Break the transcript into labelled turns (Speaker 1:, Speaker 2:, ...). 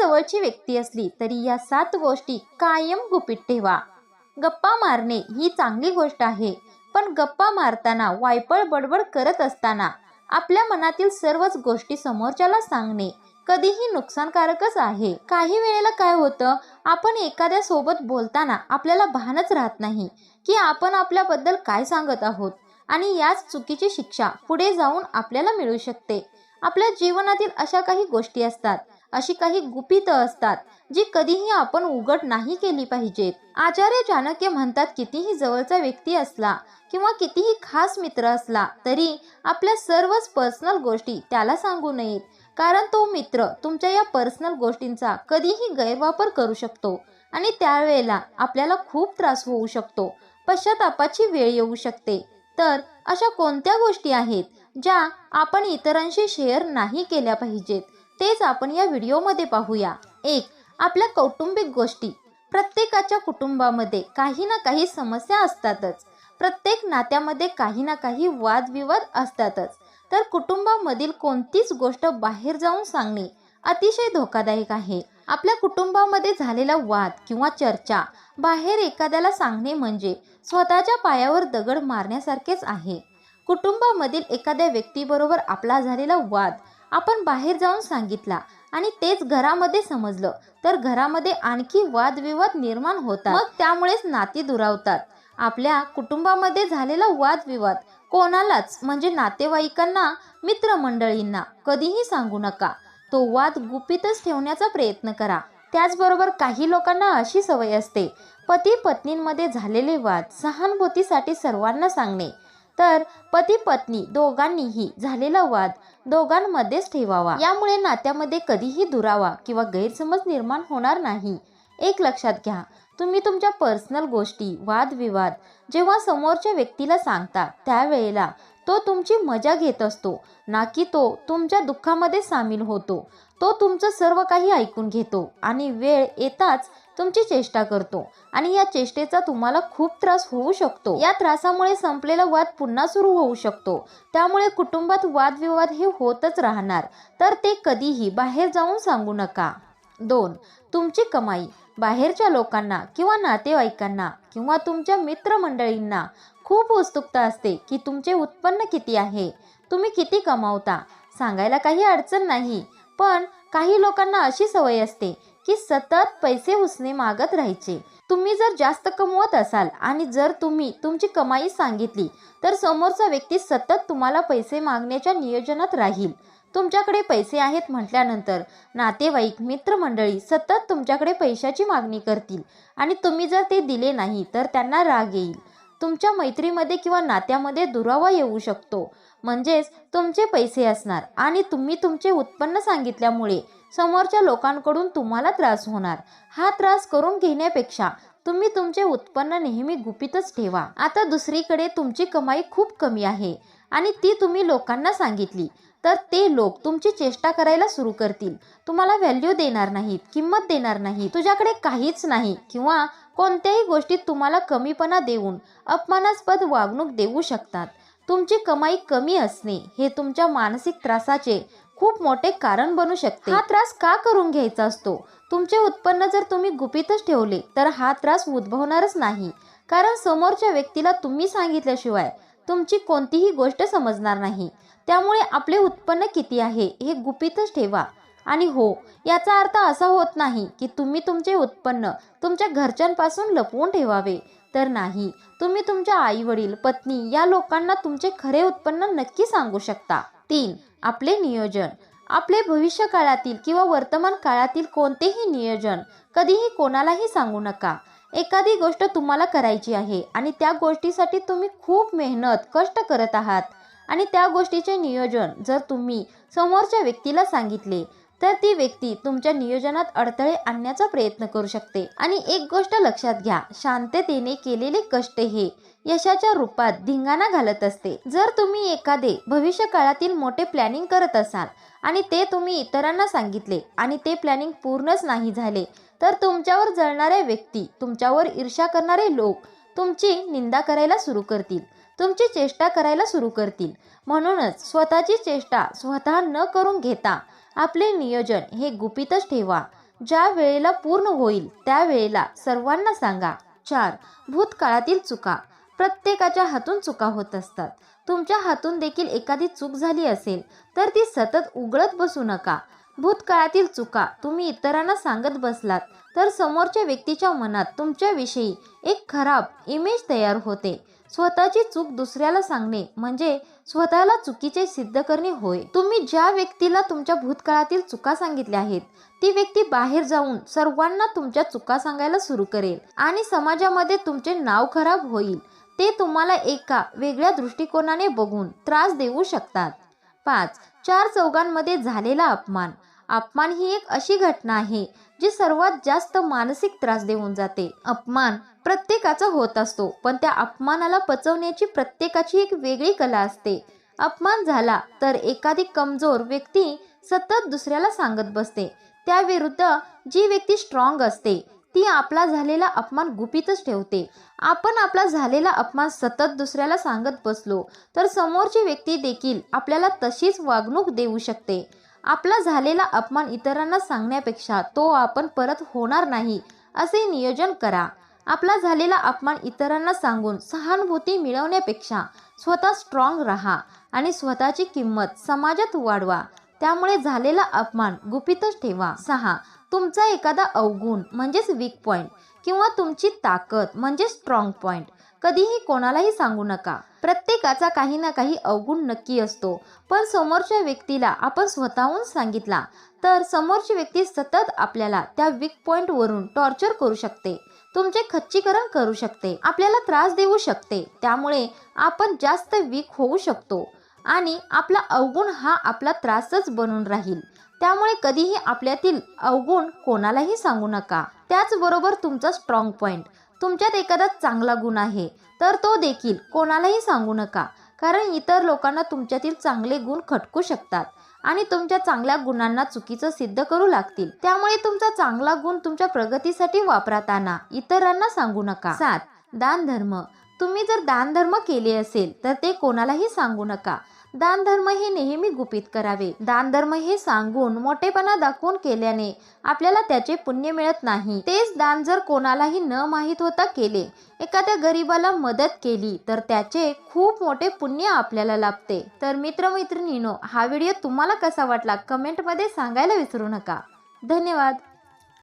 Speaker 1: जवळची व्यक्ती असली तरी या सात गोष्टी कायम गुपित ठेवा. गप्पा मारणे ही चांगली गोष्ट आहे पण गप्पा मारताना वायपळ बडबड करत असताना आपल्या मनातील सर्वच गोष्टी समोरच्याला सांगणे कधीही नुकसानकारकच आहे. काही वेळेला काय होतं आपण एखाद्या सोबत बोलताना आपल्याला भानच राहत नाही की आपण आपल्याबद्दल काय सांगत आहोत आणि याच चुकीची शिक्षा पुढे जाऊन आपल्याला मिळू शकते. आपल्या जीवनातील अशा काही गोष्टी असतात अशी काही गुपित असतात जी कधीही आपण उघड नाही केली पाहिजेत. आचार्य चाणक्य म्हणतात कितीही जवळचा व्यक्ती असला किंवा कितीही खास मित्र असला तरी आपल्या सर्वच पर्सनल गोष्टी त्याला सांगू नयेत. कारण तो मित्र तुमच्या या पर्सनल गोष्टींचा कधीही गैरवापर करू शकतो आणि त्यावेळेला आपल्याला खूप त्रास होऊ शकतो. पश्चातापाची वेळ येऊ शकते. तर अशा कोणत्या गोष्टी आहेत ज्या आपण इतरांशी शेअर नाही केल्या पाहिजेत? तेच आपण या व्हिडिओमध्ये पाहूया. एक आपल्या कौटुंबिक गोष्टी. प्रत्येकाच्या कुटुंबामध्ये काही ना काही समस्या असतातच. प्रत्येक नात्यामध्ये काही ना काही वादविवाद असतातच. तर कुटुंबामधील कोणतीच गोष्ट बाहेर जाऊन सांगणे अतिशय धोकादायक आहे. आपल्या कुटुंबामध्ये झालेला वाद किंवा चर्चा बाहेर एखाद्याला सांगणे म्हणजे स्वतःच्या पायावर दगड मारण्यासारखेच आहे. कुटुंबामधील एखाद्या व्यक्तीबरोबर आपला झालेला वाद आपण बाहेर जाऊन सांगितला आणि तेच घरामध्ये समजलं तर घरामध्ये आणखी वादविवाद निर्माण होतात. मग त्यामुळेच नाती दुरावतात. आपल्या कुटुंबामध्ये झालेला वादविवाद कोणालाच म्हणजे नातेवाईकांना मित्रमंडळींना कधीही सांगू नका. तो वाद गुपितच ठेवण्याचा प्रयत्न करा. त्याचबरोबर काही लोकांना अशी सवय असते पती पत्नींमध्ये झालेले वाद सहानुभूतीसाठी सर्वांना सांगणे. तर पती पत्नी दोघांनीही झालेला वाद दोघांमध्येच ठेवावा. यामुळे नात्यामध्ये कधीही दुरावा किंवा गैरसमज निर्माण होणार नाही. एक लक्षात घ्या तुम्ही तुमच्या पर्सनल गोष्टी वादविवाद जेव्हा समोरच्या व्यक्तीला सांगता त्यावेळेला तो तुमची मजा घेत असतो ना की तो तुमच्या दुःखामध्ये सामील होतो. तो तुमचं सर्व काही ऐकून घेतो आणि वेळ येताच तुमची चेष्टा करतो आणि या चेष्टेचा तुम्हाला खूप त्रास होऊ शकतो. या त्रासामुळे संपलेला वाद पुन्हा सुरू होऊ शकतो. त्यामुळे कुटुंबात वादविवाद हे होतच राहणार. तर ते कधीही बाहेर जाऊन सांगू नका. दोन तुमची कमाई. बाहेरच्या लोकांना किंवा नातेवाईकांना किंवा तुमच्या मित्रमंडळींना खूप उत्सुकता असते की तुमचे उत्पन्न किती आहे? तुम्ही किती कमावता? सांगायला काही अडचण नाही. पण काही लोकांना अशी सवय असते की सतत पैसे उसने मागत राहायचे. तुम्ही जर जास्त कमवत असाल आणि जर तुम्ही तुमची कमाई सांगितली तर समोरचा व्यक्ती सतत तुम्हाला पैसे मागण्याच्या नियोजनात राहील. तुमच्याकडे पैसे आहेत म्हटल्यानंतर नातेवाईक मित्रमंडळी सतत तुमच्याकडे पैशाची मागणी करतील आणि तुम्ही जर ते दिले नाही तर त्यांना राग येईल. तुमच्या मैत्रीमध्ये किंवा नात्यामध्ये दुरावा येऊ शकतो. म्हणजेच तुमचे पैसे असणार आणि तुम्ही तुमचे उत्पन्न सांगितल्यामुळे समोरच्या लोकांकडून तुम्हाला त्रास होणार. हा त्रास करून घेण्यापेक्षा तुम्ही तुमचे उत्पन्न नेहमी गुपितच ठेवा. आता दुसरीकडे तुमची कमाई खूप कमी आहे आणि ती तुम्ही लोकांना सांगितली. तर ते लोक तुमची चेष्टा करायला सुरू करतील. तुम्हाला व्हॅल्यू देणार नाहीत किंमत देणार नाही तुझ्याकडे काहीच नाही किंवा कोणत्याही गोष्टीत तुम्हाला कमीपणा देऊन अपमानास्पद वागणूक देऊ शकतात. तुमची कमाई कमी असणे हे तुमच्या मानसिक त्रासाचे खूप मोठे कारण बनू शकते. हा त्रास का करून घ्यायचा असतो? तुमचे उत्पन्न जर तुम्ही गुपितच ठेवले तर हा त्रास उद्भवणारच नाही. कारण समोरच्या व्यक्तीला तुम्ही सांगितल्याशिवाय तुमची कोणतीही गोष्ट समजणार नाही. त्यामुळे आपले उत्पन्न किती आहे हे गुपितच ठेवा. आणि हो याचा अर्थ असा होत नाही की तुम्ही तुमचे उत्पन्न तुमच्या घरच्यांपासून लपवून ठेवावे. तर नाही तुम्ही तुमच्या आई वडील पत्नी या लोकांना तुमचे खरे उत्पन्न नक्की सांगू शकता. तीन आपले नियोजन. आपले भविष्य काळातील किंवा वर्तमान काळातील कोणतेही नियोजन कधीही कोणालाही सांगू नका. एखादी गोष्ट तुम्हाला करायची आहे आणि त्या गोष्टीसाठी तुम्ही खूप मेहनत कष्ट करत आहात आणि त्या गोष्टीचे नियोजन जर तुम्ही समोरच्या व्यक्तीला सांगितले तर ती व्यक्ती तुमच्या नियोजनात अडथळे आणण्याचा प्रयत्न करू शकते. आणि एक गोष्ट लक्षात घ्या शांततेने केलेले कष्ट हे यशाच्या रूपात धिंगाणा घालत असते. जर तुम्ही एखादे भविष्य काळातील मोठे प्लॅनिंग करत असाल आणि ते तुम्ही इतरांना सांगितले आणि ते प्लॅनिंग पूर्णच नाही झाले तर तुमच्यावर जळणाऱ्या व्यक्ती तुमच्यावर ईर्ष्या करणारे लोक तुमची निंदा करायला सुरू करतील तुमची चेष्टा करायला सुरू करतील. म्हणूनच स्वतःची चेष्टा स्वतः न करून घेता आपले नियोजन हे गुपितच ठेवा. ज्या वेळेला पूर्ण होईल त्यावेळेला सर्वांना सांगा. चार भूतकाळातील चुका. प्रत्येकाच्या हातून चुका होत असतात. तुमच्या हातून देखील एखादी चूक झाली असेल तर ती सतत उघडत बसू नका. भूतकाळातील चुका तुम्ही इतरांना सांगत बसलात तर समोरच्या व्यक्तीच्या मनात तुमच्याविषयी एक खराब इमेज तयार होते. स्वतःची चूक दुसऱ्याला सांगणे म्हणजे स्वतःला चुकीचे सिद्ध करणे होय. तुम्ही ज्या व्यक्तीला तुमच्या भूतकाळातील चुका सांगितल्या आहेत ती व्यक्ती बाहेर जाऊन सर्वांना तुमच्या चुका सांगायला सुरू करेल आणि समाजामध्ये तुमचे नाव खराब होईल. ते तुम्हाला एका वेगळ्या दृष्टिकोनाने बघून त्रास देऊ शकतात. पाच चार चौघांमध्ये झालेला अपमान. अपमान ही एक अशी घटना आहे जी सर्वात जास्त मानसिक त्रास देऊन जाते. अपमान प्रत्येकाचा होत असतो पण त्या अपमानाला पचवण्याची प्रत्येकाची एक वेगळी कला असते. अपमान झाला तर एखादी कमजोर व्यक्ती सतत दुसऱ्याला सांगत बसते. त्याविरुद्ध जी व्यक्ती स्ट्रॉंग असते ती आपला झालेला अपमान गुपितच ठेवते. आपण आपला झालेला अपमान सतत दुसऱ्याला सांगत बसलो तर समोरची व्यक्ती देखील आपल्याला तशीच वागणूक देऊ शकते. आपला झालेला अपमान इतरांना सांगण्यापेक्षा तो आपण परत होणार नाही असे नियोजन करा. आपला झालेला अपमान इतरांना सांगून सहानुभूती मिळवण्यापेक्षा स्वतः स्ट्रॉंग राहा आणि स्वतःची किंमत समाजात वाढवा. त्यामुळे झालेला अपमान गुपितच ठेवा. सहा. तुमचा एखादा अवगुण म्हणजेच वीक पॉईंट किंवा तुमची ताकद म्हणजे स्ट्रॉंग पॉईंट कधीही कोणालाही सांगू नका. प्रत्येकाचा काही ना काही अवगुण नक्की असतो. पण समोरच्या व्यक्तीला आपण स्वतःहून सांगितला तर समोरची व्यक्ती सतत आपल्याला त्या वीक पॉइंटवरून टॉर्चर करू शकते. तुमचे खच्चीकरण करू शकते. आपल्याला त्रास देऊ शकते. त्यामुळे आपण जास्त वीक होऊ शकतो आणि आपला अवगुण हा आपला त्रासच बनून राहील. त्यामुळे कधीही आपल्यातील अवगुण कोणालाही सांगू नका. त्याचबरोबर तुमचा स्ट्रॉंग पॉईंट तुमच्यात एखादा चांगला गुण आहे तर तो देखील कोणालाही सांगू नका. कारण इतर लोकांना तुमच्यातील चांगले गुण खटकू शकतात आणि तुमच्या चांगल्या गुणांना चुकीचं सिद्ध करू लागतील. त्यामुळे तुमचा चांगला गुण तुमच्या प्रगतीसाठी वापरात आणा इतरांना सांगू नका. सात. दानधर्म. तुम्ही जर दानधर्म केले असेल तर ते कोणालाही सांगू नका. दानधर्म हे नेहमी गुपित करावे. दानधर्म हे सांगून मोठेपणा दाखवून केल्याने आपल्याला त्याचे पुण्य मिळत नाही. तेच दान जर कोणालाही न माहीत होता केले एखाद्या गरीबाला मदत केली तर त्याचे खूप मोठे पुण्य आपल्याला लाभते. तर मित्रमैत्रिणीनो हा व्हिडिओ तुम्हाला कसा वाटला? कमेंटमध्ये सांगायला विसरू नका. धन्यवाद.